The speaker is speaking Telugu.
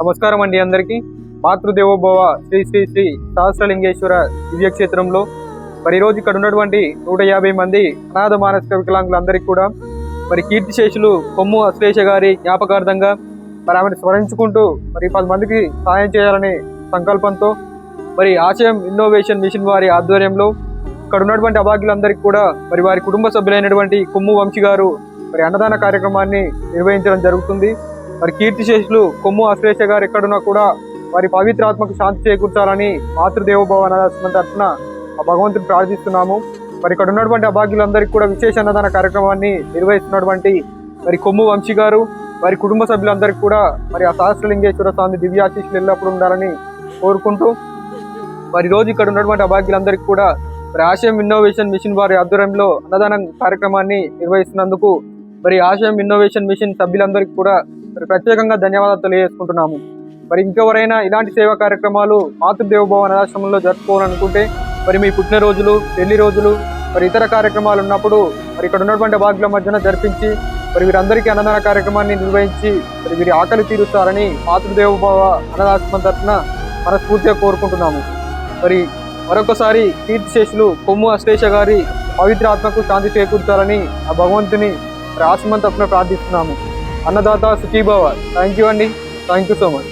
నమస్కారం అండి అందరికీ. మాతృదేవోభవ శ్రీ శ్రీ శ్రీ సహస్రలింగేశ్వర దివ్యక్షేత్రంలో మరి ఈరోజు రోజు ఇక్కడ ఉన్నటువంటి నూట యాభై మంది అనాథ మానసిక వికలాంగులందరికీ కూడా మరి కీర్తిశేషులు కొమ్ము అశ్లేష గారి జ్ఞాపకార్థంగా మరి ఆమెను స్మరించుకుంటూ మరి పది మందికి సహాయం చేయాలనే సంకల్పంతో మరి ఆశయం ఇన్నోవేషన్ మిషన్ వారి ఆధ్వర్యంలో ఇక్కడ ఉన్నటువంటి అభాగ్యులందరికీ కూడా మరి వారి కుటుంబ సభ్యులైనటువంటి కొమ్ము వంశీ గారు మరి అన్నదాన కార్యక్రమాన్ని నిర్వహించడం జరుగుతుంది. మరి కీర్తిశేషులు కొమ్ము అశ్లేష గారు ఎక్కడున్నా కూడా వారి పవిత్రాత్మకు శాంతి చేకూర్చాలని మాతృదేవోభవ అనాథాశ్రమం తరఫున ఆ భగవంతుని ప్రార్థిస్తున్నాము. మరి ఇక్కడ ఉన్నటువంటి అభాగ్యులందరికీ కూడా విశేష అన్నదాన కార్యక్రమాన్ని నిర్వహిస్తున్నటువంటి మరి కొమ్ము వంశీ గారు వారి కుటుంబ సభ్యులందరికీ కూడా మరి ఆ సహస్రలింగేశ్వర స్వామి దివ్యాశీస్సులు ఎల్లప్పుడూ ఉండాలని కోరుకుంటూ మరి రోజు ఇక్కడ ఉన్నటువంటి అభాగ్యులందరికీ కూడా మరి ఆశయం ఇన్నోవేషన్ మిషన్ వారి ఆధ్వర్యంలో అన్నదానం కార్యక్రమాన్ని నిర్వహిస్తున్నందుకు మరి ఆశయం ఇన్నోవేషన్ మిషన్ సభ్యులందరికీ కూడా మరి ప్రత్యేకంగా ధన్యవాదాలు తెలియజేసుకుంటున్నాము. మరి ఇంకెవరైనా ఇలాంటి సేవా కార్యక్రమాలు మాతృదేవభవ అనాథాశ్రమంలో జరుపుకోవాలనుకుంటే మరి మీ పుట్టినరోజులు పెళ్ళి రోజులు మరి ఇతర కార్యక్రమాలు ఉన్నప్పుడు మరి ఇక్కడ ఉన్నటువంటి భాగ్యుల మధ్యన జరిపించి మరి వీరందరికీ అన్నదాన కార్యక్రమాన్ని నిర్వహించి మరి వీరి ఆకలి తీరుస్తారని మాతృదేవభవ అన్నదాశ్రమం తరఫున మనస్ఫూర్తిగా కోరుకుంటున్నాము. మరి మరొకసారి కీర్తిశేషులు కొమ్ము అశ్లేష గారి పవిత్ర ఆత్మకు శాంతి చేకూర్చాలని ఆ భగవంతుని మరి ఆశ్రమం తరఫున ప్రార్థిస్తున్నాము. అన్నదాత సుఖీభవ. థ్యాంక్ యూ అండి. Thank you so much